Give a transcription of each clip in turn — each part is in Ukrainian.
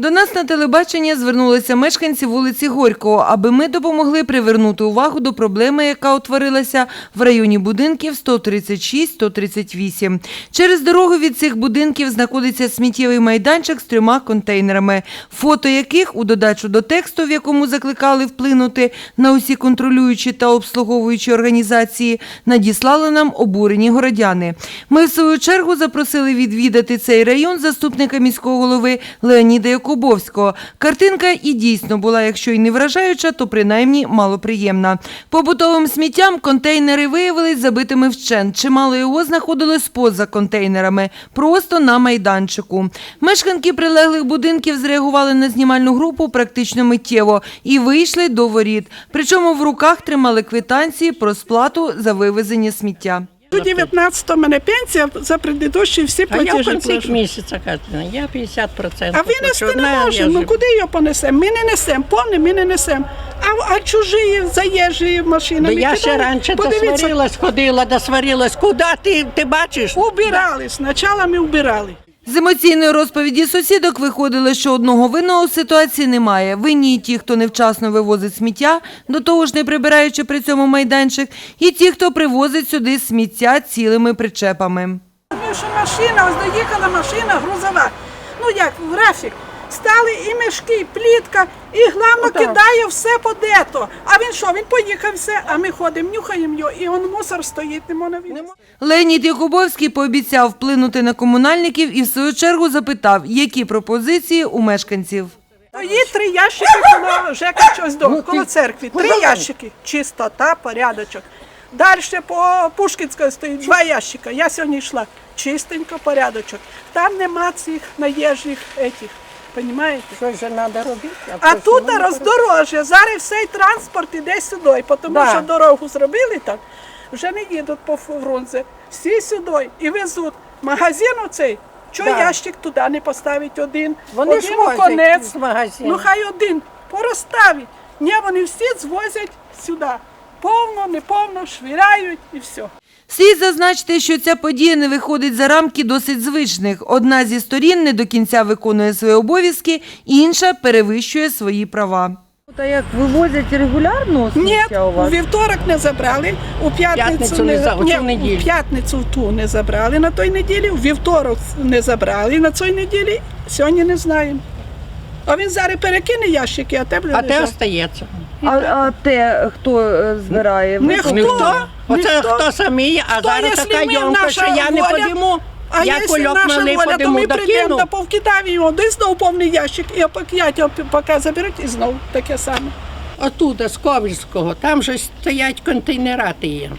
До нас на телебачення звернулися мешканці вулиці Горького, аби ми допомогли привернути увагу до проблеми, яка утворилася в районі будинків 136-138. Через дорогу від цих будинків знаходиться сміттєвий майданчик з трьома контейнерами, фото яких у додачу до тексту, в якому закликали вплинути на усі контролюючі та обслуговуючі організації, надіслали нам обурені городяни. Ми, в свою чергу, запросили відвідати цей район заступника міського голови Леоніда Якубовського. Картинка і дійсно була, якщо й не вражаюча, то принаймні малоприємна. Побутовим сміттям контейнери виявились забитими вщент. Чимало його знаходилось поза контейнерами, просто на майданчику. Мешканки прилеглих будинків зреагували на знімальну групу практично миттєво і вийшли до воріт. Причому в руках тримали квитанції про сплату за вивезення сміття. До 19 мене пенсія за предыдущі всі А я в платежі кінці плачу. місяця Катерина, я 50% А винести не можемо. Ну куди його понесемо? Ми не несемо, повне ми не несемо. А, а чужі заїжджі Да машинами. я ще раніше досварилась, ходила, досварилась. Куди ти, ти бачиш? убирали. Спочатку ми убирали. З емоційної розповіді сусідок виходило, що одного винного ситуації немає. Винні і ті, хто невчасно вивозить сміття, до того ж не прибираючи при цьому майданчик, і ті, хто привозить сюди сміття цілими причепами. Тому машина, ось доїхала машина грузова. Ну як, графік. Стали і мішки, і плітка, і главно кидає все подето. А він що? Він поїхав все, а ми ходимо, нюхаємо його, і он мусор стоїть, не можна він. Леонід Якубовський пообіцяв вплинути на комунальників і в свою чергу запитав, які пропозиції у мешканців. Є три ящики коло ЖЕКа щось до коло церкви. Три ящики. Чистота, порядочок. Далі по Пушкінської стоїть два ящика. Я сьогодні йшла. Чистенько, порядочок. Там нема цих наїжджих етих. Понімаєте? Що ж треба робити? А тут роздорожжя. Зараз всей транспорт іде сюди, тому Да. що дорогу зробили так. Вже не їдуть по Фрунзе. Всі сюди і везуть. Магазин оцей. Чого Да. ящик туди не поставить один? Вони один ж конець. магазину. Ну хай один порозставить. Ні, вони всі звозять сюди. Повно, неповно, швиряють і все. Слід зазначити, що ця подія не виходить за рамки досить звичних. Одна зі сторін не до кінця виконує свої обов'язки, інша перевищує свої права. Та як вивозять регулярно Ні, у вівторок не забрали, у п'ятницю, П'ятницю не за- у ні, неділю. у п'ятницю в ту не забрали на той неділі, у вівторок не забрали на цій неділі, сьогодні не знаємо. А він зараз перекине ящики, а те буде А те лежати. остається. А, а те, хто е, збирає? Ніхто, Ніхто. Оце ніхто. хто самі, а Хто, зараз якщо така ми, йомка, наша що я не воля, подиму. А я якщо кульок наша малий воля, то подиму, ми прийдемо докину. та повкидаємо його, десь знову повний ящик, і його поки заберуть, і знову таке саме. Отуда, з Ковельського, там же стоять контейнерати є.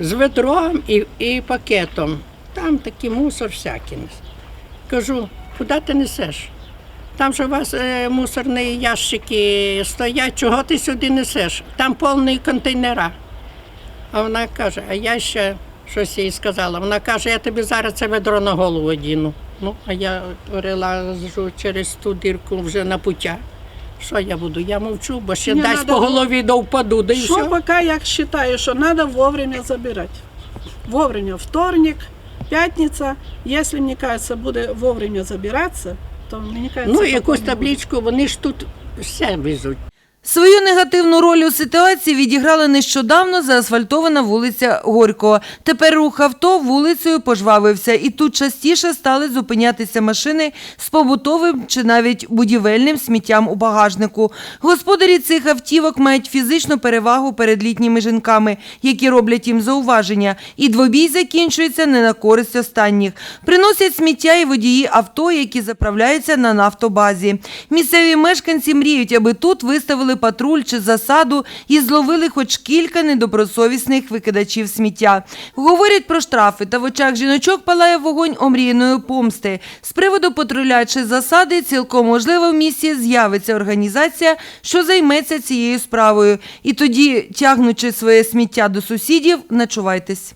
З ведром і, і пакетом. Там такий мусор всякий. Кажу, куди ти несеш? Там же у вас е, мусорні ящики стоять, чого ти сюди несеш? Там повні контейнера. А вона каже, а я ще щось їй сказала. Вона каже, я тобі зараз це ведро на голову одіну. Ну, а я перелажу через ту дірку вже на пуття. Що я буду? Я мовчу, бо ще Не дасть надо по голові да впаду, да і Що все. поки я вважаю, що треба вовремя забирати. Вовремя вторник, п'ятниця. Якщо, мені кажеться, буде вовремя забиратися, то мені кажеться, Ну, якусь табличку, вони ж тут все везуть. Свою негативну роль у ситуації відіграла нещодавно заасфальтована вулиця Горького. Тепер рух авто вулицею пожвавився, і тут частіше стали зупинятися машини з побутовим чи навіть будівельним сміттям у багажнику. Господарі цих автівок мають фізичну перевагу перед літніми жінками, які роблять їм зауваження, і двобій закінчується не на користь останніх. Приносять сміття і водії авто, які заправляються на нафтобазі. Місцеві мешканці мріють, аби тут виставили патруль чи засаду і зловили хоч кілька недобросовісних викидачів сміття. Говорять про штрафи, та в очах жіночок палає вогонь омріяної помсти. З приводу патруля чи засади цілком можливо в місті з'явиться організація, що займеться цією справою. І тоді, тягнучи своє сміття до сусідів, начувайтесь.